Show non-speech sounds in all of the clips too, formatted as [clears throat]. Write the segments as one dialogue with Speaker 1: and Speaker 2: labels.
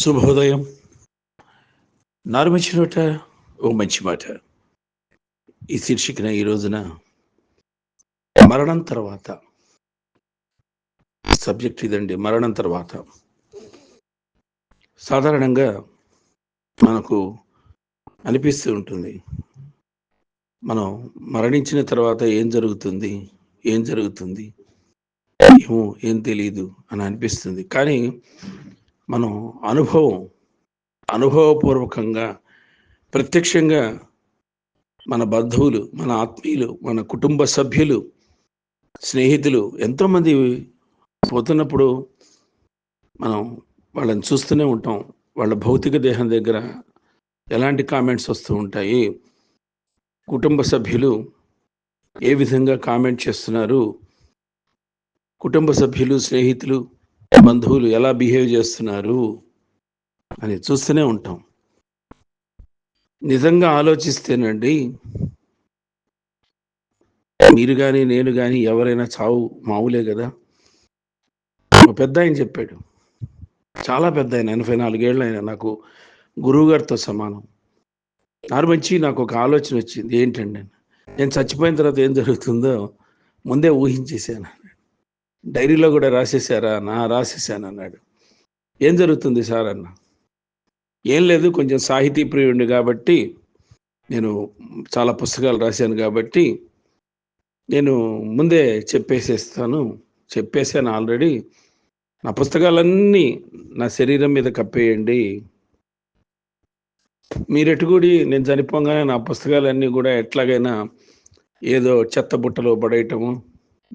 Speaker 1: శుభోదయం. నారుమంచి నోట ఓ మంచి మాట. ఈ శీర్షికన ఈ రోజున మరణం తర్వాత సబ్జెక్ట్ ఇదండి మరణం తర్వాత. సాధారణంగా మనకు అనిపిస్తూ ఉంటుంది. మనం మరణించిన తర్వాత ఏం జరుగుతుంది ఏం జరుగుతుంది ఏమో ఏం తెలియదు అని అనిపిస్తుంది. కానీ మనం అనుభవం అనుభవపూర్వకంగా ప్రత్యక్షంగా మన బంధువులు మన ఆత్మీయులు మన కుటుంబ సభ్యులు స్నేహితులు ఎంతోమంది పోతున్నప్పుడు మనం వాళ్ళని చూస్తూనే ఉంటాం. వాళ్ళ భౌతిక దేహం దగ్గర ఎలాంటి కామెంట్స్ వస్తూ ఉంటాయి? కుటుంబ సభ్యులు ఏ విధంగా కామెంట్ చేస్తున్నారు? కుటుంబ సభ్యులు స్నేహితులు బంధువులు ఎలా బిహేవ్ చేస్తున్నారు అని చూస్తూనే ఉంటాం. నిజంగా ఆలోచిస్తేనండి మీరు కానీ నేను కానీ ఎవరైనా చావు మావులే కదా. ఒక పెద్ద ఆయన చెప్పాడు. చాలా పెద్ద ఆయన ఎనభై నాలుగేళ్ళు ఆయన నాకు గురువుగారితో సమానం. నారు మంచి నాకు ఒక ఆలోచన వచ్చింది ఏంటండి నేను చచ్చిపోయిన తర్వాత ఏం జరుగుతుందో ముందే ఊహించేసాను డైరీలో కూడా రాసేసారా నా రాసేసాను అన్నాడు. ఏం జరుగుతుంది సార్ అన్న? ఏం లేదు కొంచెం సాహితీ ప్రియుడిని కాబట్టి నేను చాలా పుస్తకాలు రాశాను కాబట్టి నేను ముందే చెప్పేసేస్తాను. చెప్పేసాను ఆల్రెడీ. నా పుస్తకాలన్నీ నా శరీరం మీద కప్పేయండి. మీరెటుగుడి నేను చనిపోగానే నా పుస్తకాలన్నీ కూడా ఎట్లాగైనా ఏదో చెత్త బుట్టలో పడేయటము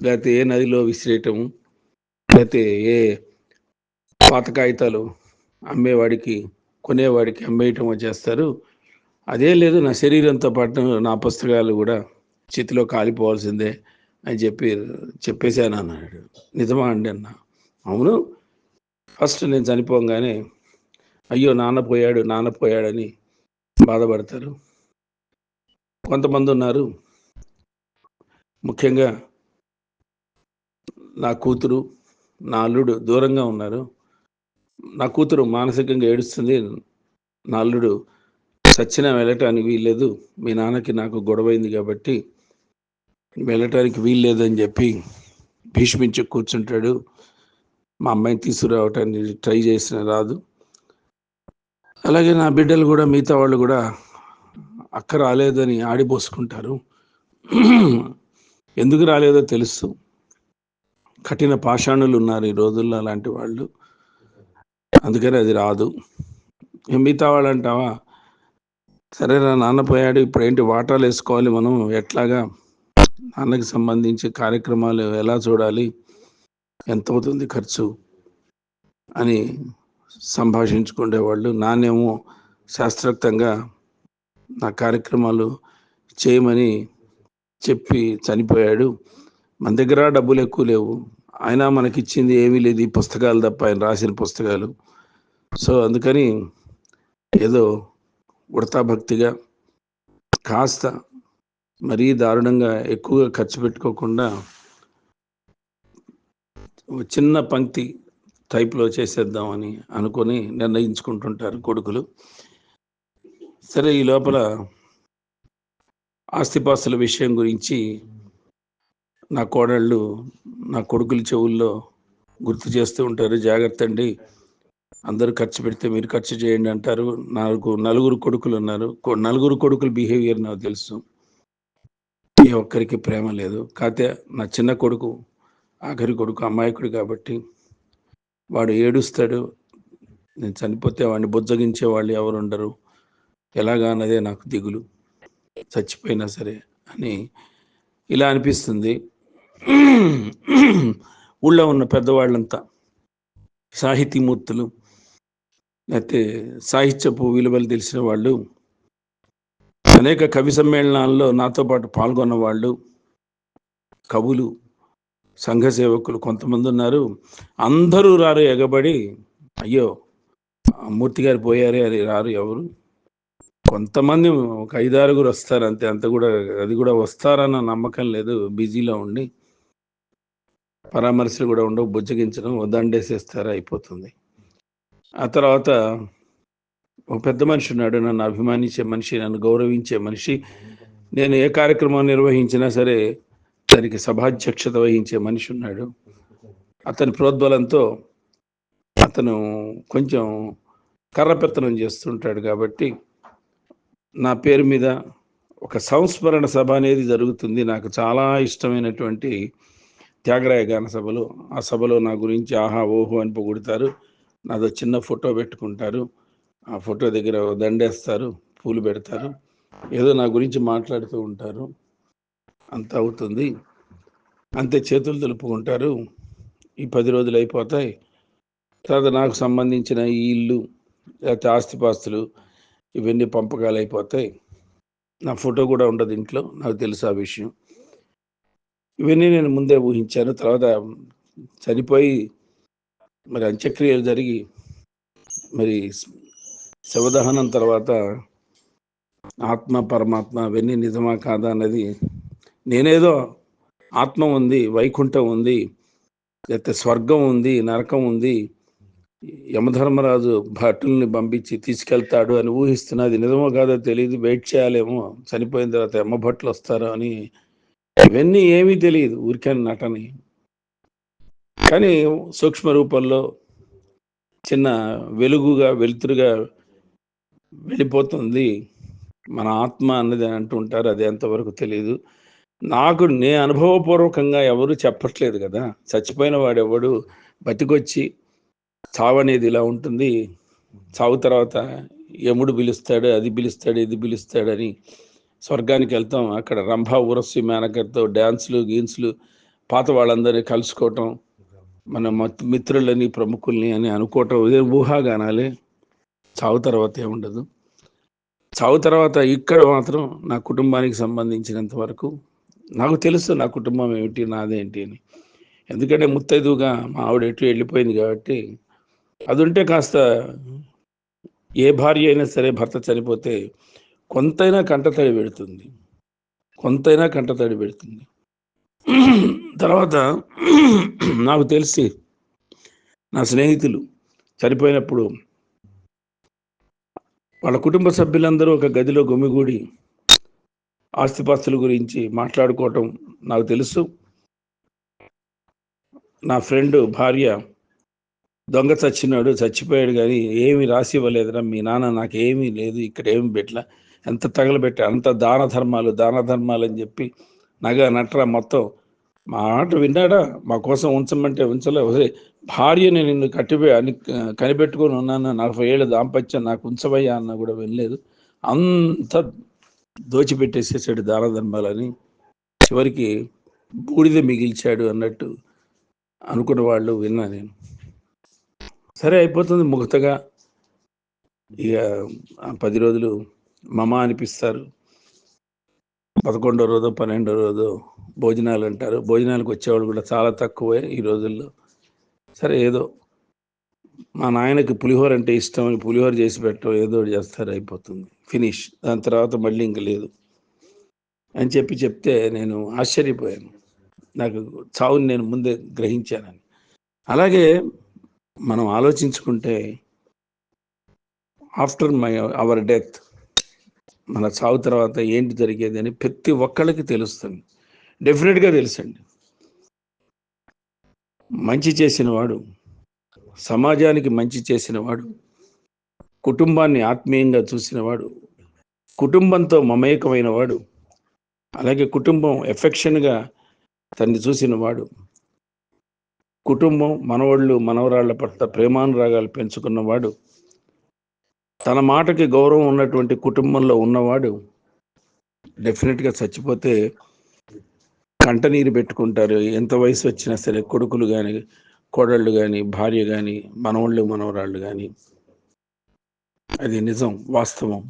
Speaker 1: లేకపోతే ఏ నదిలో విసిరేయటము లేకపోతే ఏ పాత కాగితాలు అమ్మేవాడికి కొనేవాడికి అమ్మేయటమో చేస్తారు. అదే లేదు నా శరీరంతో పాటు నా పుస్తకాలు కూడా చేతిలో కాలిపోవాల్సిందే అని చెప్పి చెప్పేశాను అన్నాడు. నిజమా అండి అన్న? అవును. ఫస్ట్ నేను చనిపోగానే అయ్యో నాన్న పోయాడు నాన్న పోయాడని బాధపడతారు. కొంతమంది ఉన్నారు. ముఖ్యంగా నా కూతురు నా అల్లుడు దూరంగా ఉన్నారు. నా కూతురు మానసికంగా ఏడుస్తుంది. నా అల్లుడు సచ్చినా వెళ్ళటానికి వీల్లేదు. మీ నాన్నకి నాకు గొడవైంది కాబట్టి వెళ్ళటానికి వీల్లేదని చెప్పి భీష్మించి కూర్చుంటాడు. మా అమ్మాయిని తీసుకురావటానికి ట్రై చేసిన రాదు. అలాగే నా బిడ్డలు కూడా మిగతా వాళ్ళు కూడా అక్క రాలేదని ఆడిపోసుకుంటారు. [clears throat] ఎందుకు రాలేదో తెలుసు. కఠిన పాషాణులు ఉన్నారు ఈ రోజుల్లో అలాంటి వాళ్ళు. అందుకని అది రాదు. మిగతా వాళ్ళు అంటావా? సరేరా నాన్న పోయాడు ఇప్పుడు ఏంటి వాటాలు వేసుకోవాలి మనం? ఎట్లాగా? నాన్నకి సంబంధించి కార్యక్రమాలు ఎలా చూడాలి? ఎంత అవుతుంది ఖర్చు? అని సంభాషించుకునేవాళ్ళు నాన్నేమో శాస్త్రోక్తంగా నా కార్యక్రమాలు చేయమని చెప్పి చనిపోయాడు. మన దగ్గర డబ్బులు ఎక్కువ లేవు. ఆయన మనకిచ్చింది ఏమీ లేదు. ఈ పుస్తకాలు తప్ప ఆయన రాసిన పుస్తకాలు. సో అందుకని ఏదో ఉడతా భక్తిగా కాస్త మరీ దారుణంగా ఎక్కువగా ఖర్చు పెట్టుకోకుండా చిన్న పంక్తి టైప్లో చేసేద్దామని అనుకొని నిర్ణయించుకుంటుంటారు కొడుకులు. సరే ఈ లోపల ఆస్తిపాస్తుల విషయం గురించి నా కోడళ్ళు నా కొడుకుల చెవుల్లో గుర్తు చేస్తూ ఉంటారు జాగ్రత్త అండి. అందరూ ఖర్చు పెడితే మీరు ఖర్చు చేయండి అంటారు. నాకు నలుగురు కొడుకులు ఉన్నారు. నలుగురు కొడుకుల బిహేవియర్ నాకు తెలుసు. ఏ ఒక్కరికి ప్రేమ లేదు. కాకపోతే నా చిన్న కొడుకు ఆఖరి కొడుకు అమాయకుడు కాబట్టి వాడు ఏడుస్తాడు. నేను చనిపోతే వాడిని బుజ్జగించే వాళ్ళు ఎవరు ఉండరు. ఎలాగా అన్నదే నాకు దిగులు. చచ్చిపోయినా సరే అని ఇలా అనిపిస్తుంది. ఊళ్ళో ఉన్న పెద్దవాళ్ళంతా సాహితీమూర్తులు లేకపోతే సాహిత్యపు విలువలు తెలిసిన వాళ్ళు అనేక కవి సమ్మేళనాల్లో నాతో పాటు పాల్గొన్న వాళ్ళు కవులు సంఘ సేవకులు కొంతమంది ఉన్నారు. అందరూ రారు ఎగబడి అయ్యో మూర్తి గారు పోయారే అని రారు ఎవరు? కొంతమంది ఒక ఐదారుగురు వస్తారు అంతే. అంత కూడా అది కూడా వస్తారన్న నమ్మకం లేదు. బిజీలో ఉండి పరామర్శలు కూడా ఉండవు బుజ్జగించడం వదండేసేస్తారు అయిపోతుంది. ఆ తర్వాత ఒక పెద్ద మనిషి ఉన్నాడు నన్ను అభిమానించే మనిషి నన్ను గౌరవించే మనిషి. నేను ఏ కార్యక్రమం నిర్వహించినా సరే దానికి సభాధ్యక్షత వహించే మనిషి ఉన్నాడు. అతని ప్రోద్బలంతో అతను కొంచెం కర్రపెత్తనం చేస్తుంటాడు కాబట్టి నా పేరు మీద ఒక సంస్మరణ సభ అనేది జరుగుతుంది. నాకు చాలా ఇష్టమైనటువంటి త్యాగరాయ గాన సభలు ఆ సభలో నా గురించి ఆహా ఓహో అని పొగుడతారు. నాదో చిన్న ఫోటో పెట్టుకుంటారు. ఆ ఫోటో దగ్గర దండేస్తారు పూలు పెడతారు. ఏదో నా గురించి మాట్లాడుతూ ఉంటారు. అంత అవుతుంది. అంతే చేతులు తెలుపుకుంటారు ఈ పది రోజులు అయిపోతాయి. తర్వాత నాకు సంబంధించిన ఈ ఇల్లు లేకపోతే ఆస్తిపాస్తులు ఇవన్నీ పంపకాలు అయిపోతాయి. నా ఫోటో కూడా ఉండదు ఇంట్లో నాకు తెలుసు ఆ విషయం. ఇవన్నీ నేను ముందే ఊహించాను. తర్వాత చనిపోయి మరి అంత్యక్రియలు జరిగి మరి శవదహనం తర్వాత ఆత్మ పరమాత్మ అవన్నీ నిజమా కాదా అన్నది నేనేదో ఆత్మ ఉంది వైకుంఠం ఉంది లేకపోతే స్వర్గం ఉంది నరకం ఉంది యమధర్మరాజు భటుల్ని పంపించి తీసుకెళ్తాడు అని ఊహిస్తున్నది నిజమో కాదో తెలియదు వెయిట్ చేయాలేమో. చనిపోయిన తర్వాత యమ భట్లు వస్తారో అని ఇవన్నీ ఏమీ తెలియదు ఊరికే నటని కానీ సూక్ష్మ రూపంలో చిన్న వెలుగుగా వెలుతురుగా వెళ్ళిపోతుంది. మన ఆత్మ అన్నది అని అంటుంటారు అది ఎంతవరకు తెలియదు నాకు నే అనుభవపూర్వకంగా ఎవరు చెప్పట్లేదు కదా. చచ్చిపోయిన వాడెవడు? బతికొచ్చి చావు అనేది ఇలా ఉంటుంది. చావు తర్వాత యముడు పిలుస్తాడు అది పిలుస్తాడు ఇది పిలుస్తాడని స్వర్గానికి వెళ్తాం. అక్కడ రంభా ఊరస్వి మేనకర్తో డ్యాన్స్లు గీన్స్లు పాత వాళ్ళందరినీ కలుసుకోవటం మన మత్ మిత్రులని ప్రముఖుల్ని అని అనుకోవటం ఇదే ఊహాగానాలే. చావు తర్వాత ఏముండదు. చావు తర్వాత ఇక్కడ మాత్రం నా కుటుంబానికి సంబంధించినంత వరకు నాకు తెలుసు నా కుటుంబం ఏమిటి నాదేంటి అని. ఎందుకంటే ముత్తైదుగా మా ఆవిడ ఎటు వెళ్ళిపోయింది కాబట్టి అది ఉంటే కాస్త ఏ భార్య అయినా సరే భర్త చనిపోతే కొంతైనా కంటతడి పెడుతుంది. కొంతైనా కంటతడి పెడుతుంది. తర్వాత నాకు తెలిసి నా స్నేహితులు చనిపోయినప్పుడు వాళ్ళ కుటుంబ సభ్యులందరూ ఒక గదిలో గుమిగూడి ఆస్తిపాస్తుల గురించి మాట్లాడుకోవటం నాకు తెలుసు. నా ఫ్రెండ్ భార్య దొంగ చచ్చినాడు చచ్చిపోయాడు కానీ ఏమి రాసి ఇవ్వలేదురా మీ నాన్న నాకు ఏమీ లేదు ఇక్కడ ఏమి పెట్టలా. ఎంత తగలబెట్టా అంత దాన ధర్మాలు దాన ధర్మాలు అని చెప్పి నగ నట్ర మొత్తం మా ఆట విన్నాడా? మా కోసం ఉంచమంటే ఉంచలే. ఒసే భార్యని నిన్ను కట్టిపోయి అని కనిపెట్టుకొని ఉన్నాను? నలభై ఏళ్ళ దాంపత్యం నాకు ఉంచవయ్యా అన్న కూడా వినలేదు. అంత దోచిపెట్టేసేసాడు దాన ధర్మాలని. చివరికి బూడిద మిగిల్చాడు అన్నట్టు అనుకున్న వాళ్ళు విన్నా నేను. సరే అయిపోతుంది ముఖతగా ఇక పది రోజులు మమ అనిపిస్తారు. పదకొండో రోజు పన్నెండో రోజు భోజనాలు అంటారు. భోజనాలకు వచ్చేవాళ్ళు కూడా చాలా తక్కువే ఈ రోజుల్లో. సరే ఏదో మా నాయనకి పులిహోర అంటే ఇష్టం అని పులిహోర చేసి పెట్టడం ఏదో ఒకటి చేస్తారు అయిపోతుంది. ఫినిష్. దాని తర్వాత మళ్ళీ ఇంక లేదు. అని చెప్పి చెప్తే నేను ఆశ్చర్యపోయాను. నాకు చావుని నేను ముందే గ్రహించానని. అలాగే మనం ఆలోచించుకుంటే ఆఫ్టర్ మై అవర్ డెత్ మన చావు తర్వాత ఏంటి జరిగేది అని ప్రతి ఒక్కళ్ళకి తెలుస్తుంది. డెఫినెట్గా తెలుసండి. మంచి చేసినవాడు సమాజానికి మంచి చేసినవాడు కుటుంబాన్ని ఆత్మీయంగా చూసినవాడు కుటుంబంతో మమేకమైన వాడు అలాగే కుటుంబం ఎఫెక్షన్గా తన్ని చూసినవాడు కుటుంబం మనవాళ్ళు మనవరాళ్ళ పట్ల ప్రేమానురాగాలు పెంచుకున్నవాడు తన మాటకి గౌరవం ఉన్నటువంటి కుటుంబంలో ఉన్నవాడు డెఫినెట్గా చచ్చిపోతే కంటనీరు పెట్టుకుంటారు. ఎంత వయసు వచ్చినా సరే కొడుకులు కానీ కోడళ్ళు కానీ భార్య కానీ మనవాళ్ళు మనవరాళ్ళు కానీ అది నిజం వాస్తవం.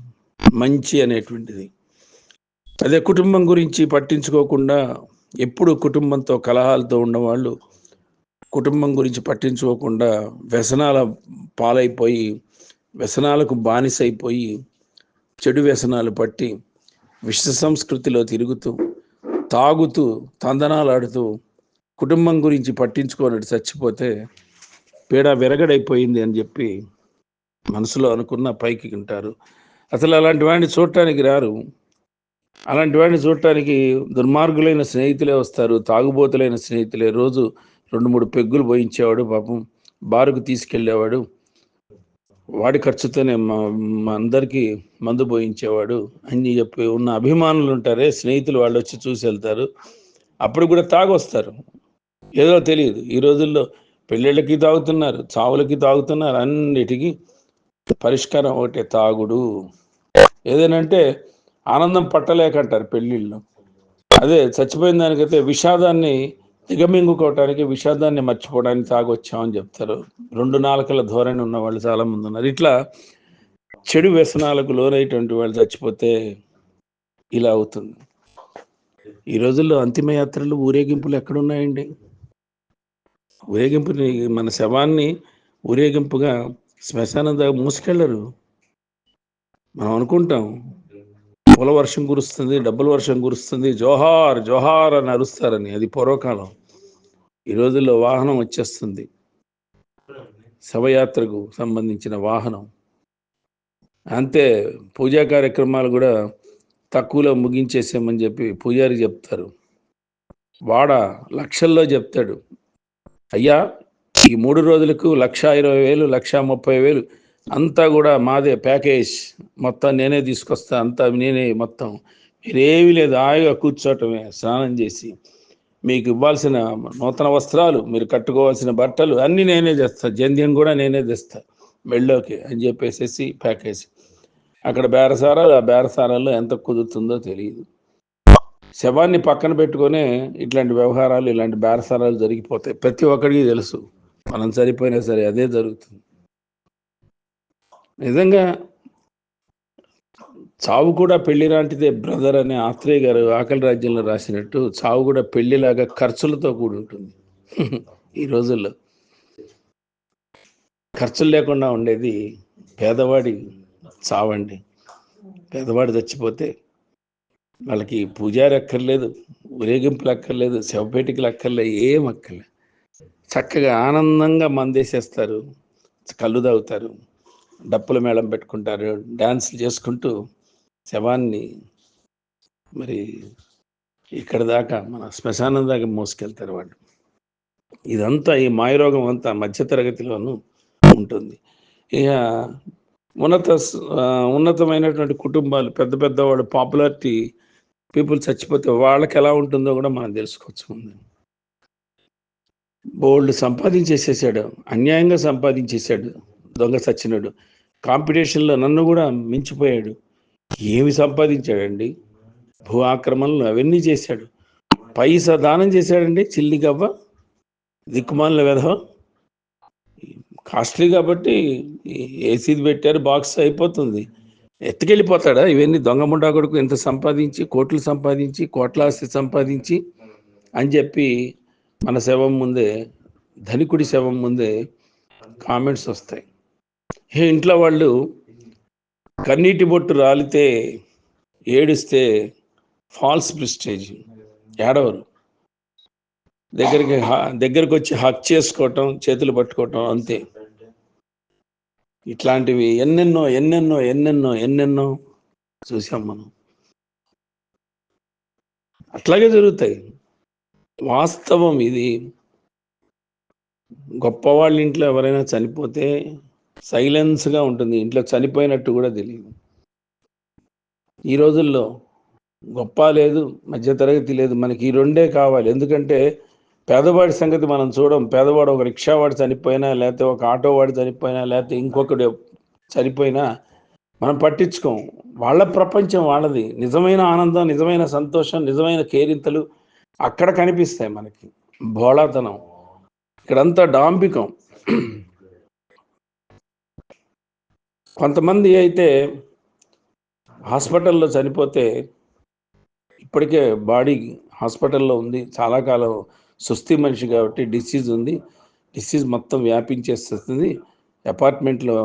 Speaker 1: మంచి అనేటువంటిది. అదే కుటుంబం గురించి పట్టించుకోకుండా ఎప్పుడు కుటుంబంతో కలహాలతో ఉన్నవాళ్ళు కుటుంబం గురించి పట్టించుకోకుండా వ్యసనాల పాలైపోయి వ్యసనాలకు బానిసైపోయి చెడు వ్యసనాలు పట్టి విశ్వ సంస్కృతిలో తిరుగుతూ తాగుతూ తందనాలాడుతూ కుటుంబం గురించి పట్టించుకోనట్టు చచ్చిపోతే పీడ విరగడైపోయింది అని చెప్పి మనసులో అనుకున్న పైకి ఉంటారు అసలు అలాంటి వాడిని చూడటానికి రారు. అలాంటి వాడిని చూడటానికి దుర్మార్గులైన స్నేహితులే వస్తారు తాగుబోతులైన స్నేహితులే. రోజు రెండు మూడు పెగ్గులు పోయించేవాడు పాపం బారుకు తీసుకెళ్ళేవాడు. వాడి ఖర్చుతోనే మా అందరికీ మందు పోయించేవాడు. అని చెప్పి ఉన్న అభిమానులు ఉంటారే స్నేహితులు వాళ్ళు వచ్చి చూసి వెళ్తారు. అప్పుడు కూడా తాగొస్తారు. ఏదో తెలియదు. ఈ రోజుల్లో పెళ్ళిళ్ళకి తాగుతున్నారు చావులకి తాగుతున్నారు అన్నిటికీ పరిష్కారం ఒకటే తాగుడు. ఏదేనంటే ఆనందం పట్టలేకంటారు పెళ్ళిళ్ళు. అదే చచ్చిపోయిన దానికైతే విషాదాన్ని దిగమింగుకోవటానికి విషాదాన్ని మర్చిపోవడానికి తాగొచ్చామని చెప్తారు. రెండు నాలుకల ధోరణి ఉన్న వాళ్ళు చాలా మంది ఉన్నారు. ఇట్లా చెడు వ్యసనాలకు లోనైనటువంటి వాళ్ళు చచ్చిపోతే ఇలా అవుతుంది. ఈ రోజుల్లో అంతిమయాత్రలు ఊరేగింపులు ఎక్కడున్నాయండి? ఊరేగింపుని మన శవాన్ని ఊరేగింపుగా శ్మశానం దాకా మూసుకెళ్ళరు. మనం అనుకుంటాం పూల వర్షం కురుస్తుంది డబ్బుల వర్షం కురుస్తుంది. జోహార్ జోహార్ అని అరుస్తారని అది పూర్వకాలం. ఈ రోజుల్లో వాహనం వచ్చేస్తుంది. శవయాత్రకు సంబంధించిన వాహనం. అంతే పూజా కార్యక్రమాలు కూడా తక్కువలో ముగించేసామని చెప్పి పూజారి చెప్తారు. వాడ లక్షల్లో చెప్తాడు. అయ్యా ఈ మూడు రోజులకు లక్ష ఇరవై వేలు లక్ష ముప్పై వేలు అంతా కూడా మాదే ప్యాకేజ్. మొత్తం నేనే తీసుకొస్తా అంతా నేనే మొత్తం. మీరేమీ లేదు హాయిగా కూర్చోవటమే స్నానం చేసి. మీకు ఇవ్వాల్సిన నూతన వస్త్రాలు మీరు కట్టుకోవాల్సిన బట్టలు అన్నీ నేనే చేస్తా జంధ్యం కూడా నేనే తెస్తా మెళ్ళోకి అని చెప్పేసేసి ప్యాకేజ్. అక్కడ బేరసారాలు ఆ బేరసారాల్లో ఎంత కుదురుతుందో తెలియదు శవాన్ని పక్కన పెట్టుకొని ఇట్లాంటి వ్యవహారాలు ఇలాంటి బేరసారాలు జరిగిపోతాయి. ప్రతి ఒక్కడికి తెలుసు. మనం సరిపోయినా సరే అదే జరుగుతుంది. నిజంగా చావు కూడా పెళ్ళి లాంటిదే బ్రదర్ అనే ఆత్రేయ గారు ఆకలి రాజ్యంలో రాసినట్టు చావు కూడా పెళ్ళిలాగా ఖర్చులతో కూడి ఉంటుంది. ఈ రోజుల్లో ఖర్చులు లేకుండా ఉండేది పేదవాడి చావండి. పేదవాడు చచ్చిపోతే వాళ్ళకి పూజారి అక్కర్లేదు ఊరేగింపులు అక్కర్లేదు శవపేటికలు అక్కర్లేదు ఏం అక్కర్లేదు. చక్కగా ఆనందంగా మందేసేస్తారు కళ్ళు తాగుతారు. డప్పుల మేళం పెట్టుకుంటారు డ్యాన్సులు చేసుకుంటూ శవాన్ని మరి ఇక్కడ దాకా మన శ్మశానం దాకా మోసుకెళ్తారు వాళ్ళు. ఇదంతా ఈ మాయరోగం అంతా మధ్యతరగతిలోనూ ఉంటుంది. ఇక ఉన్నత ఉన్నతమైనటువంటి కుటుంబాలు పెద్ద పెద్ద వాళ్ళు పాపులారిటీ పీపుల్ చచ్చిపోతే వాళ్ళకి ఎలా ఉంటుందో కూడా మనం తెలుసుకోవచ్చు ముందు. బోల్డ్ సంపాదించేసేసాడు అన్యాయంగా సంపాదించేసాడు. దొంగ సచ్చినాడు. కాంపిటీషన్లో నన్ను కూడా మించిపోయాడు. ఏమి సంపాదించాడండి? భూ ఆక్రమణలు అవన్నీ చేశాడు. పైసా దానం చేశాడండి చిల్లి గవ్వ? దిక్కుమాలిన విధవ? కాస్ట్లీ కాబట్టి ఏసీది పెట్టారు బాక్స్ అయిపోతుంది. ఎత్తుకెళ్ళిపోతాడా? ఇవన్నీ దొంగ ముండా కొడుకు ఎంత సంపాదించి కోట్లు సంపాదించి కోట్ల ఆస్తి సంపాదించి అని చెప్పి మన శవం ముందే ధనికుడి శవం ముందే కామెంట్స్ వస్తాయి. ఇంట్లో వాళ్ళు కన్నీటి బొట్టు రాలితే ఏడిస్తే ఫాల్స్ ప్రిస్టేజ్. ఏడవరు. దగ్గరికి హ- దగ్గరికి వచ్చి హక్ చేసుకోవటం చేతులు పట్టుకోవటం అంతే. ఇట్లాంటివి ఎన్నెన్నో ఎన్నెన్నో ఎన్నెన్నో ఎన్నెన్నో చూసాం మనం. అట్లాగే జరుగుతాయి. వాస్తవం ఇది. గొప్పవాళ్ళ ఇంట్లో ఎవరైనా చనిపోతే సైలెన్స్గా ఉంటుంది. ఇంట్లో చనిపోయినట్టు కూడా తెలియదు. ఈ రోజుల్లో గొప్ప లేదు మధ్యతరగతి లేదు మనకి ఈ రెండే కావాలి. ఎందుకంటే పేదవాడి సంగతి మనం చూడం. పేదవాడు ఒక రిక్షావాడు చనిపోయినా లేకపోతే ఒక ఆటోవాడు చనిపోయినా లేకపోతే ఇంకొకడు చనిపోయినా మనం పట్టించుకోం. వాళ్ళ ప్రపంచం వాళ్ళది. నిజమైన ఆనందం నిజమైన సంతోషం నిజమైన కేరింతలు అక్కడ కనిపిస్తాయి మనకి. బోళాతనం ఇక్కడంతా డాంబికం. కొంతమంది అయితే హాస్పిటల్లో చనిపోతే ఇప్పటికే బాడీ హాస్పిటల్లో ఉంది. చాలా కాలం సుస్థి మనిషి కాబట్టి డిసీజ్ ఉంది. డిసీజ్ మొత్తం వ్యాపించేస్తుంది అపార్ట్మెంట్లో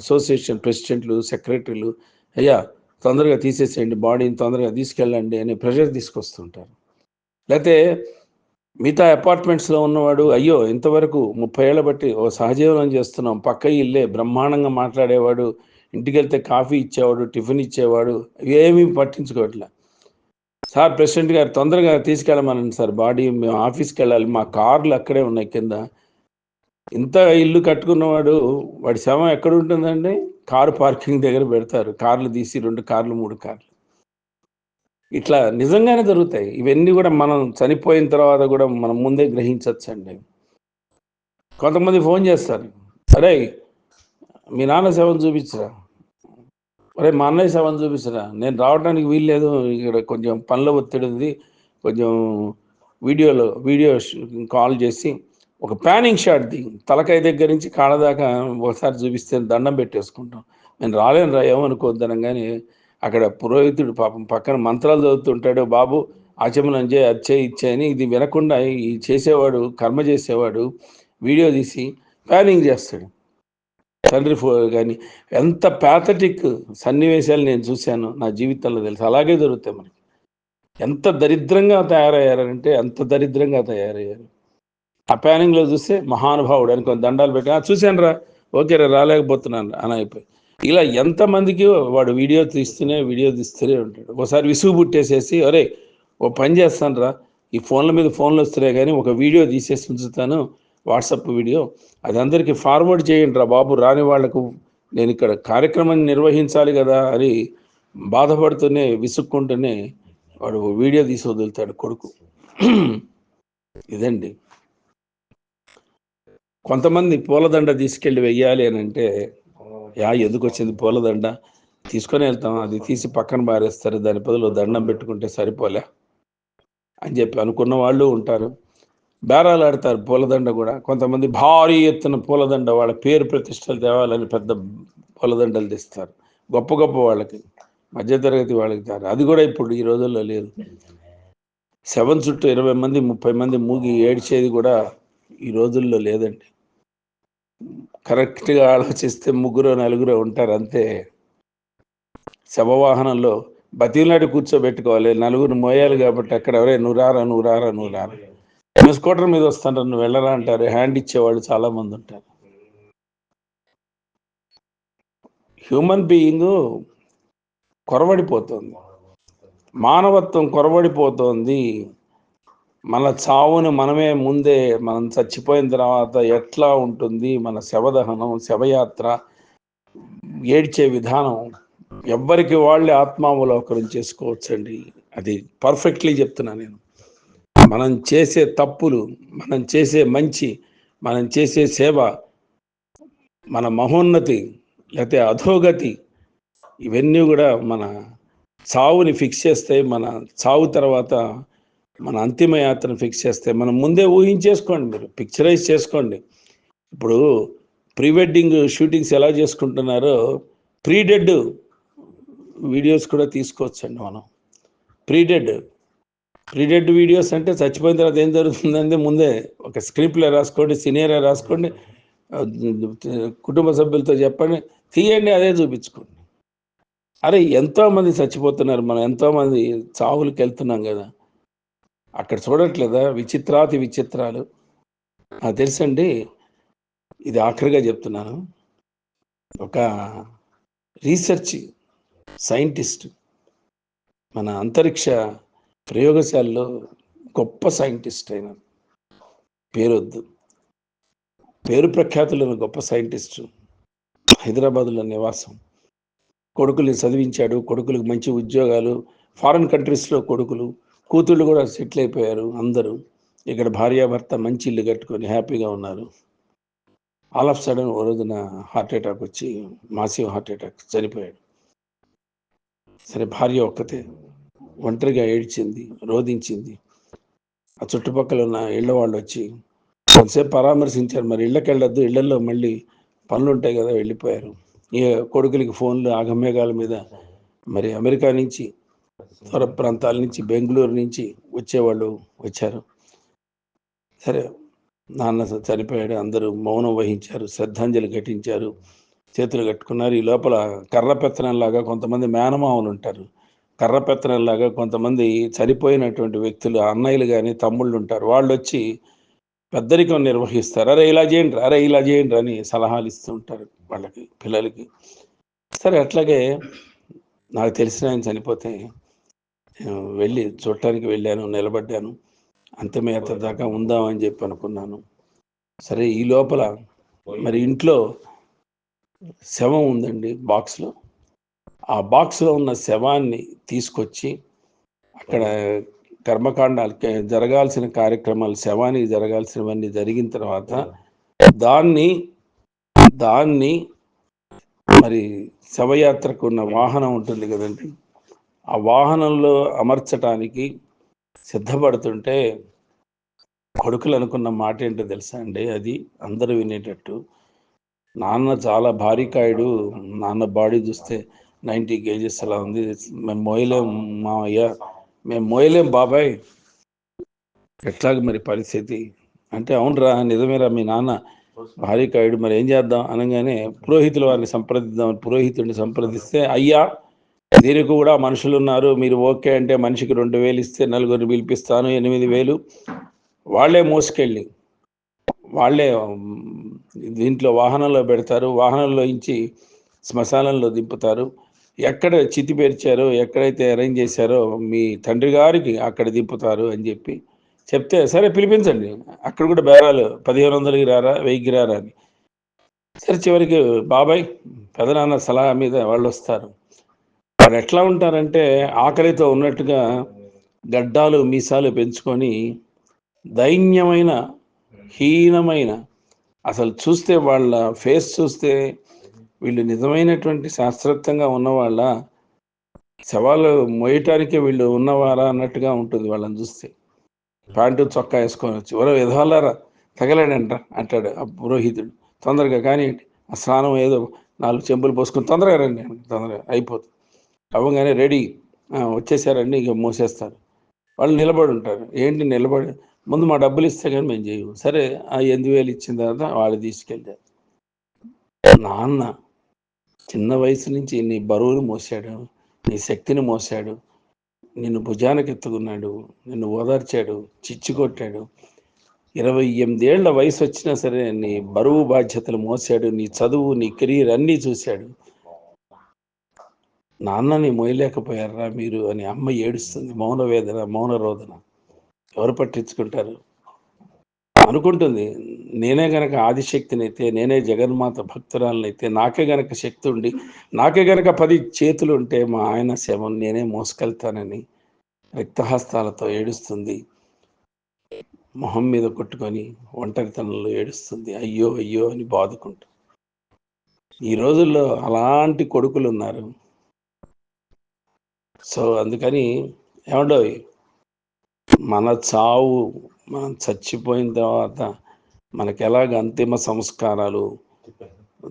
Speaker 1: అసోసియేషన్ ప్రెసిడెంట్లు సెక్రటరీలు అయ్యా తొందరగా తీసేసేయండి బాడీని తొందరగా తీసుకెళ్ళండి అనే ప్రెషర్ తీసుకొస్తుంటారు. లేకపోతే మిగతా అపార్ట్మెంట్స్లో ఉన్నవాడు అయ్యో ఇంతవరకు ముప్పై ఏళ్ళ బట్టి ఓ సహజీవనం చేస్తున్నాం. పక్క ఇల్లే బ్రహ్మాండంగా మాట్లాడేవాడు ఇంటికి వెళ్తే కాఫీ ఇచ్చేవాడు టిఫిన్ ఇచ్చేవాడు ఏమీ పట్టించుకోవట్లే. సార్ ప్రెసిడెంట్ గారు తొందరగా తీసుకెళ్ళమనండి సార్. బాడీ మేము ఆఫీస్కి వెళ్ళాలి మా కార్లు అక్కడే ఉన్నాయి కింద. ఇంత ఇల్లు కట్టుకున్నవాడు వాడి శవం ఎక్కడ ఉంటుందండి? కారు పార్కింగ్ దగ్గర పెడతారు. కార్లు తీసి రెండు కార్లు మూడు కార్లు. ఇట్లా నిజంగానే జరుగుతాయి. ఇవన్నీ కూడా మనం చనిపోయిన తర్వాత కూడా మనం ముందే గ్రహించవచ్చండి కొంతమంది ఫోన్ చేస్తారు. అరే మీ నాన్న శవం చూపించరా? అరే మా అన్నయ్య శవం చూపించరా? నేను రావడానికి వీల్లేదు. ఇక్కడ కొంచెం పనుల ఒత్తిడి ఉంది. కొంచెం వీడియోలో వీడియో కాల్ చేసి ఒక ప్యానింగ్ షాట్ ది. తలకాయ దగ్గర నుంచి కాళ్ళ దాకా ఒకసారి చూపిస్తే దండం పెట్టేసుకుంటాం. నేను రాలేను రా ఏమనుకోద్దాను కానీ అక్కడ పురోహితుడు పాపం పక్కన మంత్రాలు చదువుతుంటాడు బాబు ఆచమనం చేయి అచ్చే ఇచ్చే అని ఇది వినకుండా ఈ చేసేవాడు కర్మ చేసేవాడు వీడియో తీసి ప్యానింగ్ చేస్తాడు. తండ్రి ఫో కానీ ఎంత ప్యాథటిక్ సన్నివేశాలు నేను చూశాను నా జీవితంలో తెలుసు. అలాగే జరుగుతాయి మనకి. ఎంత దరిద్రంగా తయారయ్యారంటే ఎంత దరిద్రంగా తయారయ్యారు. ఆ ప్యానింగ్లో చూస్తే మహానుభావుడు అని కొన్ని దండాలు పెట్టి చూశాను రా ఓకే రా రాలేకపోతున్నాను అని అయిపోయి. ఇలా ఎంతమందికి వాడు వీడియో తీస్తూనే వీడియో తీస్తూనే ఉంటాడు. ఒకసారి విసుగు పుట్టేసేసి అరే ఓ పని చేస్తాను రా ఈ ఫోన్ల మీద ఫోన్లు వస్తున్నాయి కానీ ఒక వీడియో తీసేసి ఉంచుతాను వాట్సాప్ వీడియో. అది అందరికీ ఫార్వర్డ్ చేయండి రా బాబు రాని వాళ్ళకు నేను ఇక్కడ కార్యక్రమం నిర్వహించాలి కదా అని బాధపడుతూనే విసుక్కుంటూనే వాడు వీడియో తీసి వదులుతాడు కొడుకు. ఇదండి. కొంతమంది పూలదండ తీసుకెళ్ళి వెయ్యాలి అని అంటే యా ఎందుకు వచ్చింది? పూలదండ తీసుకొని వెళ్తాం. అది తీసి పక్కన మారేస్తారు. దాని బదులు దండం పెట్టుకుంటే సరిపోలే అని చెప్పి అనుకున్న వాళ్ళు ఉంటారు. బేరాలు ఆడతారు పూలదండ కూడా. కొంతమంది భారీ ఎత్తున పూలదండ వాళ్ళ పేరు ప్రతిష్టలు తేవాలని పెద్ద పూలదండలు తెస్తారు. గొప్ప గొప్ప వాళ్ళకి మధ్యతరగతి వాళ్ళకి తారు. అది కూడా ఇప్పుడు ఈ రోజుల్లో లేదు. సెవెన్ చుట్టూ ఇరవై మంది ముప్పై మంది మూగి ఏడ్చేది కూడా ఈ రోజుల్లో లేదండి. కరెక్ట్గా ఆలోచిస్తే ముగ్గురు నలుగురు ఉంటారు అంతే. శవవాహనంలో బతిలాడి కూర్చోబెట్టుకోవాలి. నలుగురు మోయాలి కాబట్టి అక్కడ ఎవరే నువ్వు రారా నువ్వు రారా నువ్వు రారా. స్కూటర్ మీద వస్తాను నువ్వు వెళ్ళరా అంటారు. హ్యాండ్ ఇచ్చేవాళ్ళు చాలా మంది ఉంటారు. హ్యూమన్ బీయింగ్ కొరవడిపోతుంది. మానవత్వం కొరవడిపోతుంది. మన చావుని మనమే ముందే మనం చచ్చిపోయిన తర్వాత ఎట్లా ఉంటుంది? మన శవదహనం శవయాత్ర ఏడ్చే విధానం ఎవ్వరికి వాళ్ళే ఆత్మావలోకనం చేసుకోవచ్చండి. అది పర్ఫెక్ట్లీ చెప్తున్నా నేను. మనం చేసే తప్పులు మనం చేసే మంచి మనం చేసే సేవ మన మహోన్నతి లేకపోతే అధోగతి ఇవన్నీ కూడా మన చావుని ఫిక్స్ చేస్తాయి మన చావు తర్వాత మన అంతిమ యాత్రను ఫిక్స్ చేస్తే మనం ముందే ఊహించేసుకోండి మీరు పిక్చరైజ్ చేసుకోండి. ఇప్పుడు ప్రీ వెడ్డింగ్ షూటింగ్స్ ఎలా చేసుకుంటున్నారో ప్రీ డెడ్ వీడియోస్ కూడా తీసుకోవచ్చండి మనం. Pre dead pre dead videos అంటే చచ్చిపోయిన తర్వాత ఏం జరుగుతుందంటే ముందే ఒక స్క్రిప్ట్లో రాసుకోండి సినియర్ రాసుకోండి కుటుంబ సభ్యులతో చెప్పండి తీయండి అదే చూపించుకోండి. అరే ఎంతోమంది చచ్చిపోతున్నారు మనం ఎంతోమంది చావులకు వెళ్తున్నాం కదా. అక్కడ చూడట్లేదా? విచిత్రాతి విచిత్రాలు. నాకు తెలుసండి ఇది ఆఖరిగా చెప్తున్నాను. ఒక రీసెర్చ్ సైంటిస్ట్ మన అంతరిక్ష ప్రయోగశాలలో గొప్ప సైంటిస్ట్ అయిన పేరొద్దు. పేరు ప్రఖ్యాతులైన గొప్ప సైంటిస్ట్. హైదరాబాదులో నివాసం. కొడుకుల్ని చదివించాడు. కొడుకులకు మంచి ఉద్యోగాలు. ఫారిన్ కంట్రీస్లో కొడుకులు. కూతుళ్ళు కూడా సెటిల్ అయిపోయారు అందరూ. ఇక్కడ భార్యాభర్త మంచి ఇల్లు కట్టుకొని హ్యాపీగా ఉన్నారు. ఆల్ ఆఫ్ సడన్ ఓ రోజున హార్ట్ అటాక్ వచ్చి మాసివ్ హార్ట్ అటాక్ చనిపోయాడు. సరే భార్య ఒక్కతే ఒంటరిగా ఏడ్చింది రోధించింది. ఆ చుట్టుపక్కల ఉన్న ఇళ్ళ వాళ్ళు వచ్చి కొంతసేపు పరామర్శించారు. మరి ఇళ్ళకి వెళ్ళొద్దు ఇళ్ళలో మళ్ళీ పనులు ఉంటాయి కదా వెళ్ళిపోయారు. ఈ కొడుకులకి ఫోన్లు ఆగమేఘాల మీద మరి అమెరికా నుంచి దూర ప్రాంతాల నుంచి బెంగళూరు నుంచి వచ్చేవాళ్ళు వచ్చారు. సరే నాన్న చనిపోయాడు అందరూ మౌనం వహించారు శ్రద్ధాంజలి ఘటించారు చేతులు కట్టుకున్నారు. ఈ లోపల కర్ర పెత్తనంలాగా కొంతమంది మేనమామలు ఉంటారు. కర్ర పెత్తనంలాగా కొంతమంది చనిపోయినటువంటి వ్యక్తులు అన్నయ్యలు కానీ తమ్ముళ్ళు ఉంటారు. వాళ్ళు వచ్చి పెద్దరికం నిర్వహిస్తారు. అరే ఇలా చేయండి అరే ఇలా చేయండి అని సలహాలు ఇస్తూ ఉంటారు వాళ్ళకి పిల్లలకి. సరే అట్లాగే నాకు తెలిసిన ఆయన చనిపోతే వెళ్ళి చూడటానికి వెళ్ళాను నిలబడ్డాను. అంతమేత దాకా ఉందామని చెప్పి అనుకున్నాను. సరే ఈ లోపల మరి ఇంట్లో శవం ఉందండి బాక్స్లో. ఆ బాక్స్లో ఉన్న శవాన్ని తీసుకొచ్చి అక్కడ కర్మకాండాలు జరగాల్సిన కార్యక్రమాలు శవానికి జరగాల్సినవన్నీ జరిగిన తర్వాత దాన్ని దాన్ని మరి శవయాత్రకు ఉన్న వాహనం ఉంటుంది కదండి. ఆ వాహనంలో అమర్చటానికి సిద్ధపడుతుంటే కొడుకులు అనుకున్న మాట ఏంటో తెలుసా అండి? అది అందరూ వినేటట్టు. నాన్న చాలా భారీకాయుడు. నాన్న బాడీ చూస్తే నైంటీ కేజీస్ అలా ఉంది. మేము మోయలేం మావయ్య. మేము మోయలేం బాబాయ్. ఎట్లాగ మరి పరిస్థితి? అంటే అవునరా నిజమేరా మీ నాన్న భారీకాయుడు. మరి ఏం చేద్దాం? అనగానే పురోహితుల వారిని సంప్రదిద్దాం. పురోహితుడిని సంప్రదిస్తే అయ్యా దీనికి కూడా మనుషులు ఉన్నారు మీరు ఓకే అంటే మనిషికి రెండు వేలు ఇస్తే నలుగురిని పిలిపిస్తాను ఎనిమిది వేలు. వాళ్ళే మోసుకెళ్ళి వాళ్ళే దీంట్లో వాహనంలో పెడతారు. వాహనంలో ఇంచి శ్మశానంలో దింపుతారు. ఎక్కడ చితి పేర్చారో ఎక్కడైతే అరేంజ్ చేశారో మీ తండ్రి గారికి అక్కడ దింపుతారు అని చెప్పి చెప్తే సరే పిలిపించండి. అక్కడ కూడా బేరాలు పదిహేను వందలకి రారా వెయ్యికి రారా అని. సరే చివరికి బాబాయ్ పెదనాన్న సలహా మీద వాళ్ళు వస్తారు వారు ఎట్లా ఉంటారంటే ఆకలితో ఉన్నట్టుగా గడ్డాలు మీసాలు పెంచుకొని దైన్యమైన హీనమైన అసలు చూస్తే వాళ్ళ ఫేస్ చూస్తే వీళ్ళు నిజమైనటువంటి శాస్త్రత్వంగా ఉన్నవాళ్ళ శవాలు మోయటానికే వీళ్ళు ఉన్నవారా అన్నట్టుగా ఉంటుంది వాళ్ళని చూస్తే. ప్యాంటు చొక్కా వేసుకొని వచ్చి ఎవరో విధవాలారా తగలాడంట అంటాడు ఆ పురోహితుడు. తొందరగా కానీ ఆ స్నానం ఏదో నాలుగు చెంబులు పోసుకొని తొందరగా రండి తొందరగా అయిపోతుంది. అవ్వగానే రెడీ వచ్చేసారండి ఇక మూసేస్తారు. వాళ్ళు నిలబడి ఉంటారు. ఏంటి నిలబడి? ముందు మా డబ్బులు ఇస్తే కానీ మేము చేయము. సరే ఆ ఎనిమిది వేలు ఇచ్చిన తర్వాత వాళ్ళు తీసుకెళ్ళారు నాన్న చిన్న వయసు నుంచి నీ బరువును మోసాడు నీ శక్తిని మోసాడు నిన్ను భుజానికి ఎత్తుకున్నాడు నిన్ను ఓదార్చాడు చిచ్చుకొట్టాడు ఇరవై ఎనిమిదేళ్ళ వయసు వచ్చినా సరే నీ బరువు బాధ్యతలు మోసాడు నీ చదువు నీ కెరీర్ అన్నీ చూశాడు. నాన్నని మోయలేకపోయారా మీరు అని అమ్మ ఏడుస్తుంది మౌన వేదన మౌన రోదన. ఎవరు పట్టించుకుంటారు? అనుకుంటుంది నేనే గనక ఆదిశక్తినైతే నేనే జగన్మాత భక్తురాలనైతే నాకే గనక శక్తి ఉండి నాకే గనక పది చేతులు ఉంటే మా ఆయన శవం నేనే మోసుకెళ్తానని రిక్తహస్తాలతో ఏడుస్తుంది. మొహం మీద కొట్టుకొని ఒంటరితనంలో ఏడుస్తుంది అయ్యో అయ్యో అని బాదుకుంటూ. ఈ రోజుల్లో అలాంటి కొడుకులు ఉన్నారు సో అందుకని ఏమండో మన చావు మనం చచ్చిపోయిన తర్వాత మనకి ఎలాగ అంతిమ సంస్కారాలు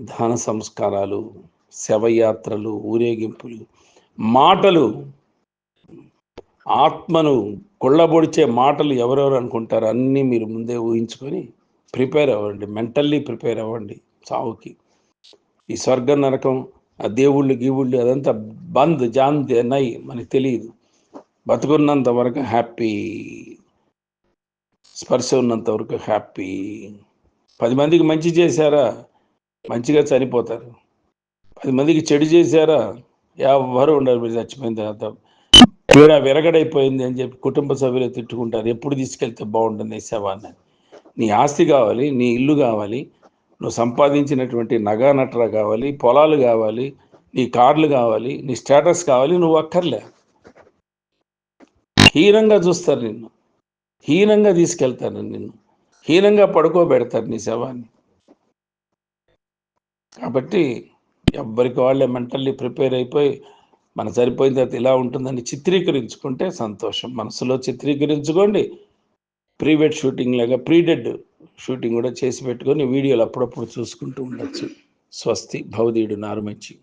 Speaker 1: దాన సంస్కారాలు శవయాత్రలు ఊరేగింపులు మాటలు ఆత్మను కొళ్ళబొడిచే మాటలు ఎవరెవరు అనుకుంటారు అన్నీ మీరు ముందే ఊహించుకొని ప్రిపేర్ అవ్వండి. మెంటల్లీ ప్రిపేర్ అవ్వండి చావుకి. ఈ స్వర్గం నరకం ఆ దేవుళ్ళు గీవుళ్ళు అదంతా బంద్ జాంది నై మనకి తెలియదు. బతుకున్నంత వరకు హ్యాపీ. స్పర్శ ఉన్నంత వరకు హ్యాపీ. పది మందికి మంచి చేశారా? మంచిగా చనిపోతారు. పది మందికి చెడు చేశారా? ఎవరు ఉండరు. మీరు చచ్చిపోయిన తర్వాత పీడ విరగడైపోయింది అని చెప్పి కుటుంబ సభ్యులు తిట్టుకుంటారు. ఎప్పుడు తీసుకెళ్తే బాగుంటుంది ఈ శవాన్ని నీ ఆస్తి కావాలి నీ ఇల్లు కావాలి. నువ్వు సంపాదించినటువంటి నగా నట్ర కావాలి పొలాలు కావాలి నీ కార్లు కావాలి నీ స్టేటస్ కావాలి నువ్వు అక్కర్లే. హీనంగా చూస్తారు నిన్ను. హీనంగా తీసుకెళ్తారు నిన్ను హీనంగా పడుకోబెడతారు నీ శవాన్ని. కాబట్టి ఎవ్వరికి వాళ్ళే మెంటల్లీ ప్రిపేర్ అయిపోయి మన సరిపోయిన తర్వాత ఇలా ఉంటుందని చిత్రీకరించుకుంటే సంతోషం. మనసులో చిత్రీకరించుకోండి. ప్రీవెడ్ షూటింగ్ లాగా ప్రీడెడ్ షూటింగ్ కూడా చేసి పెట్టుకొని వీడియోలు అప్పుడప్పుడు చూసుకుంటూ ఉండొచ్చు. స్వస్తి భవదీయుడు నారుమంచి